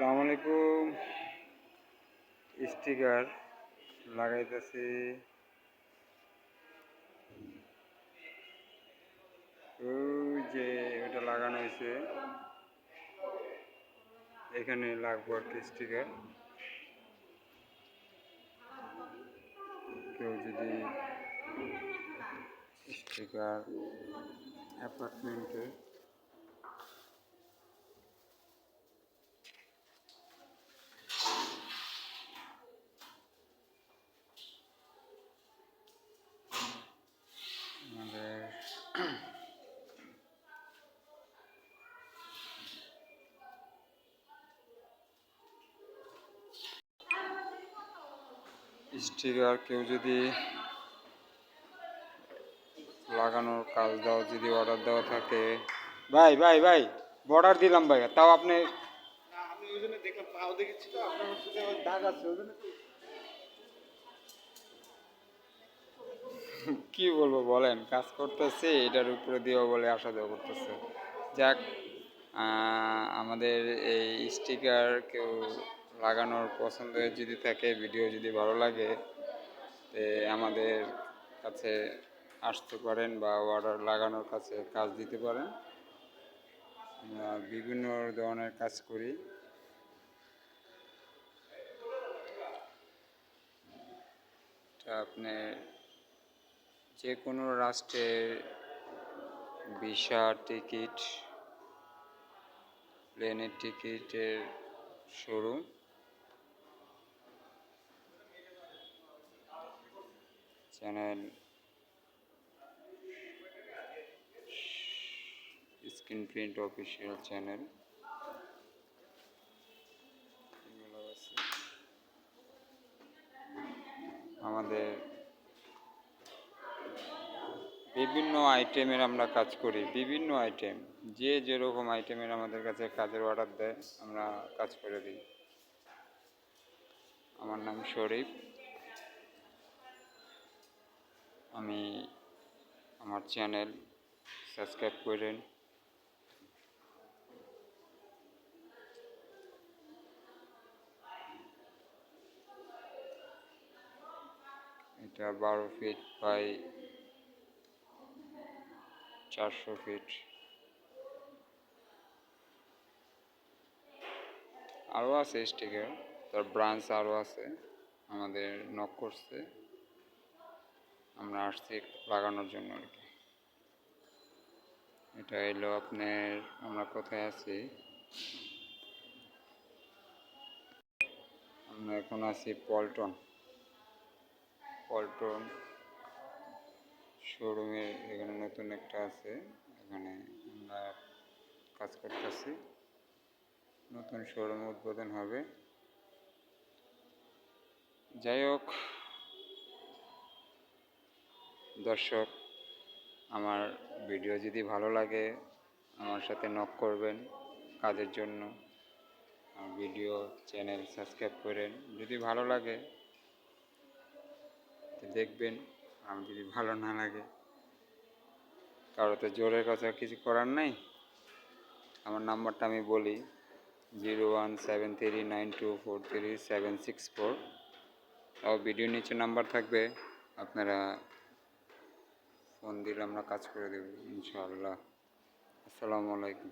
আসসালামু স্টিকার লাগাইতেছি। ওই যে ওটা লাগানো হয়েছে। এখানে লাগবো একটা স্টিকার। কেউ যদি স্টিকার অ্যাপার্টমেন্টে আমাদের স্টিকার কেউ যদি লাগানোর কাজ দাও যদি অর্ডার দেওয়া থাকে। ভাই ভাই ভাই অর্ডার দিলাম ভাই তাও আপনি কি বলব বলেন কাজ করতেছে এটার উপরে দিয়েও বলে আসা দেওয়া করতেছে। যাক আমাদের এই স্টিকার কেউ লাগানোর পছন্দ যদি থাকে ভিডিও যদি ভালো লাগে, তে আমাদের কাছে আসতে পারেন বা অর্ডার লাগানোর কাছে কাজ দিতে পারেন। বিভিন্ন ধরনের কাজ করি। আপনি যে কোনো রাষ্ট্রের ভিসা টিকিট, প্লেনের টিকিটের showroom. Channel screen print official channel আমাদের বিভিন্ন আইটেমের আমরা কাজ করি, বিভিন্ন আইটেম যে যেরকম আইটেমের আমাদের কাছে কাজের অর্ডার দেয়, আমরা কাজ করে দিই। আমার নাম শরীফ। আমি আমার চ্যানেল সাবস্ক্রাইব করেন। এটা বারো ফিট বাই চারশো ফিট আরও আছে স্টিকার তার ব্রাঞ্চ আরও আছে, আমাদের নক করছে। আমরা আসছি লাগানোর জন্য আর কি। এটা এলো আপনার, আমরা কোথায় আছি? আমরা এখন আছি পল্টন। পল্টন শোরুমে এখানে নতুন একটা আছে, এখানে আমরা কাজ করতেছি। নতুন শোরুম উদ্বোধন হবে। যাই হোক দর্শক, আমার ভিডিও যদি ভালো লাগে, আমার সাথে নক করবেন কাজের জন্য। ভিডিও চ্যানেল সাবস্ক্রাইব করেন, যদি ভালো লাগে দেখবেন আমি যদি ভালো না লাগে। কারও তো জোরের কথা কিছু করার নাই। আমার নাম্বারটা আমি বলি, zero one seven three nine two four three seven six four. Video নিচে নাম্বার থাকবে, আপনারা ফোন দিলে আমরা কাজ করে দেবো ইনশাআল্লাহ। আসসালামু আলাইকুম।